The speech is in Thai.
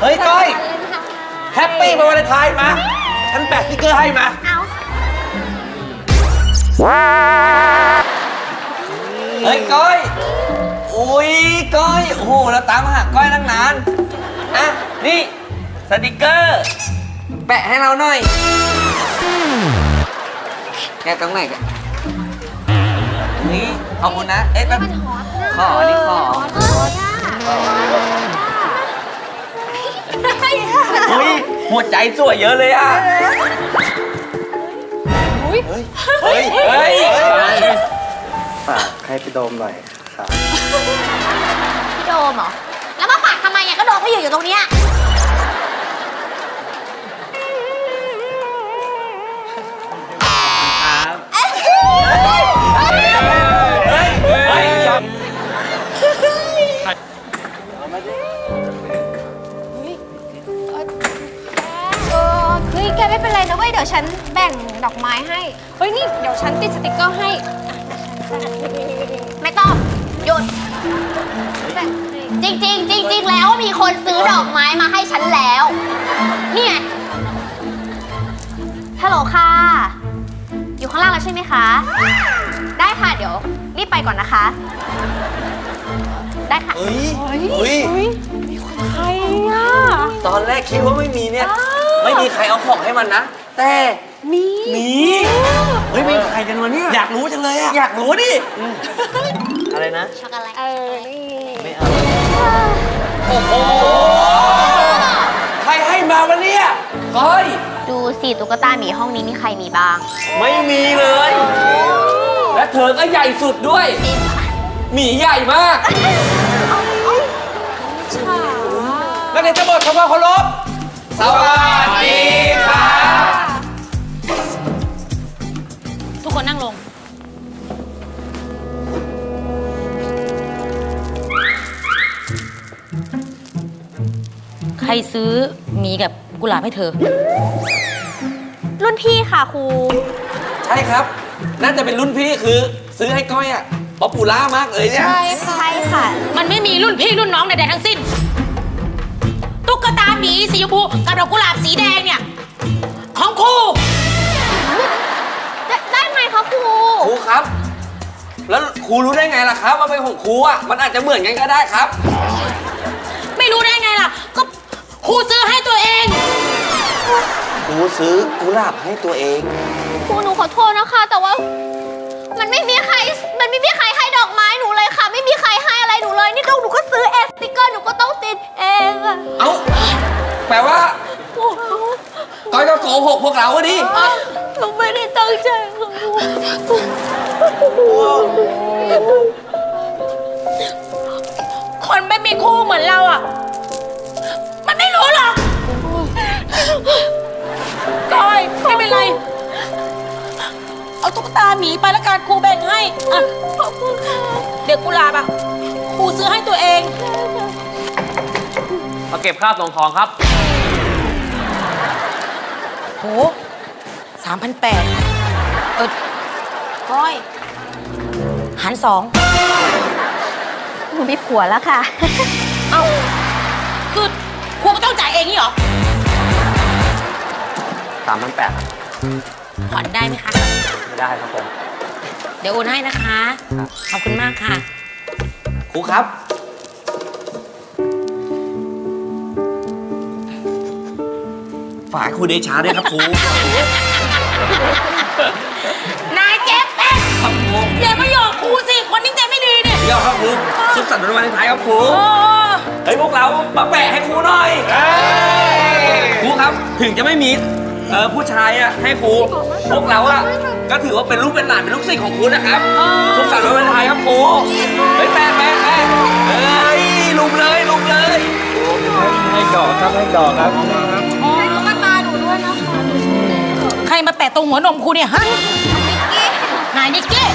เฮ้ยก้อยแฮปปี้มาวันไทายมาฉันแปะสติ๊กเกอร์ให้มาเอาเฮ้ยก้อยอุ้ยก้อยโอ้โหเราตามหาก้อยตั้งนานอะนี่สติ๊กเกอร์ แปะให้เราหน่อยแกะตรงไหนกันนี่ขอบคุณนะเอ๊ะแป๊บมันฮอตนะขอนี่ขอ หัวใจสวยเยอะเลยอะเฮ้ยเฮ้ย เฮ้ย ฝากให้พี่โดมหน่อยครับ พี่โดมเหรอ แล้วมาฝากทำไมอะก็โดมก็อยู่อยู่ตรงเนี้ย เฮ้ยแกไม่เป็นไรนะเว้ยเดี๋ยวฉันแบ่งดอกไม้ให้ เฮ้ยนี่เดี๋ยวฉันติดสติกเกอร์ให้ไม่ต้องหยุดจริงจริงๆจริงๆแล้วมีคนซื้อดอกไม้มาให้ฉันแล้วนี่ไงฮัลโหลค่ะ อยู่ข้างล่างแล้วใช่ไหมคะ ได้ค่ะเดี๋ยว รีบไปก่อนนะคะ ได้ค่ะ เฮ้ยเฮ้ยใครอะตอนแรกคิดว่าไม่มีเนี่ย ไม่มีใครเอาของให้มันนะ แต่มีมีเฮ้ยเป็นใครกันวะเนี่ยอยากรู้จังเลยอะอยากรู้ดิอะไรนะ ช็อกโกแลตเออนี่ไม่เอา โอ้โห ใครให้มาวะเนี่ยก้อยดูสิตุ๊กตาหมีห้องนี้มีใครมีบ้าง ไม่มีเลย และเธอก็ใหญ่สุดด้วย หมีใหญ่มากแล้วเดี๋ยวจะบอกคำว่าเคารพสวัสดี คนนั่งลง ใครซื้อหมีกับกุหลาบให้เธอ รุ่นพี่ค่ะครู ใช่ครับ น่าจะเป็นรุ่นพี่คือซื้อให้ก้อยอะป๊อปปูล่ามากเลยเนี่ย ใช่ค่ะ มันไม่มีรุ่นพี่รุ่นน้องใดๆทั้งสิ้น ตุ๊กตาหมีสีชมพูกับดอกกุหลาบสีแดงเนี่ย ครูรู้ได้ไงล่ะครับว่าเป็นของครูอะมันอาจจะเหมือนกันก็ได้ครับ ไม่รู้ได้ไงล่ะ ก็ครูซื้อให้ตัวเอง ครูซื้อกุหลาบให้ตัวเอง ครูหนูขอโทษนะคะ แต่ว่า มันไม่มีใคร มันไม่มีใครให้ดอกไม้หนูเลยค่ะ ไม่มีใครให้อะไรหนูเลย นี่ต้องหนูก็ซื้อเองสติกเกอร์หนูก็ต้องติดเองอะเอ้าแปลว่าก้อยก็โกหกพวกเราอะดิ หนูไม่ได้ตั้งใจค่ะครู คนไม่มีคู่เหมือนเราอะ มันไม่รู้หรอกก้อยไม่เป็นไร เอาตุ๊กตาหมีไปแล้วกันครูแบ่งให้อะขอบคุณค่ะ เด็กกุหลาบอะครูซื้อให้ตัวเอง มาเก็บค่าส่งของครับ โหสามพันแปดเออก้อย หารสอง หนูมีผัวแล้วค่ะ เอ้าคือครูก็ต้องจ่ายเองนี่เหรอ3 8 0 0ครับผ่อนได้ไหมคะ ไม่ได้ครับผม เดี๋ยวโอนให้นะคะ ขอบคุณมากค่ะ ครูครับ ฝากครูเดชาด้วยครับครู นายเจ๊เป็ดครับครูอย่ามาหยอกครูสิ คนนิ่งใจไม่ดีเนี่ ยเดี๋ยวครับครูสุขสันต์วันวาเลนไทน์ครับครูโอ้เฮ้ยพวกเรามาแปะให้ครูหน่อยครูครับถึงจะไม่มีเออผู้ชายอะให้ครูพวกเราอะก็ถือว่าเป็นลูกเป็นหลานเป็นลูกศิษย์ของครูนะครับสุขสันต์วันวาเลนไทน์ครับครูเฮ้ยแปะแปะแปะเฮ้ยลุมเลยลุมเลยให้ดอกครับให้ดอกครับให้ตุ๊กตาหนูด้วยนะคะใครมาแปะตรงหัวนมครูเนี่ยฮะนายนิกกี้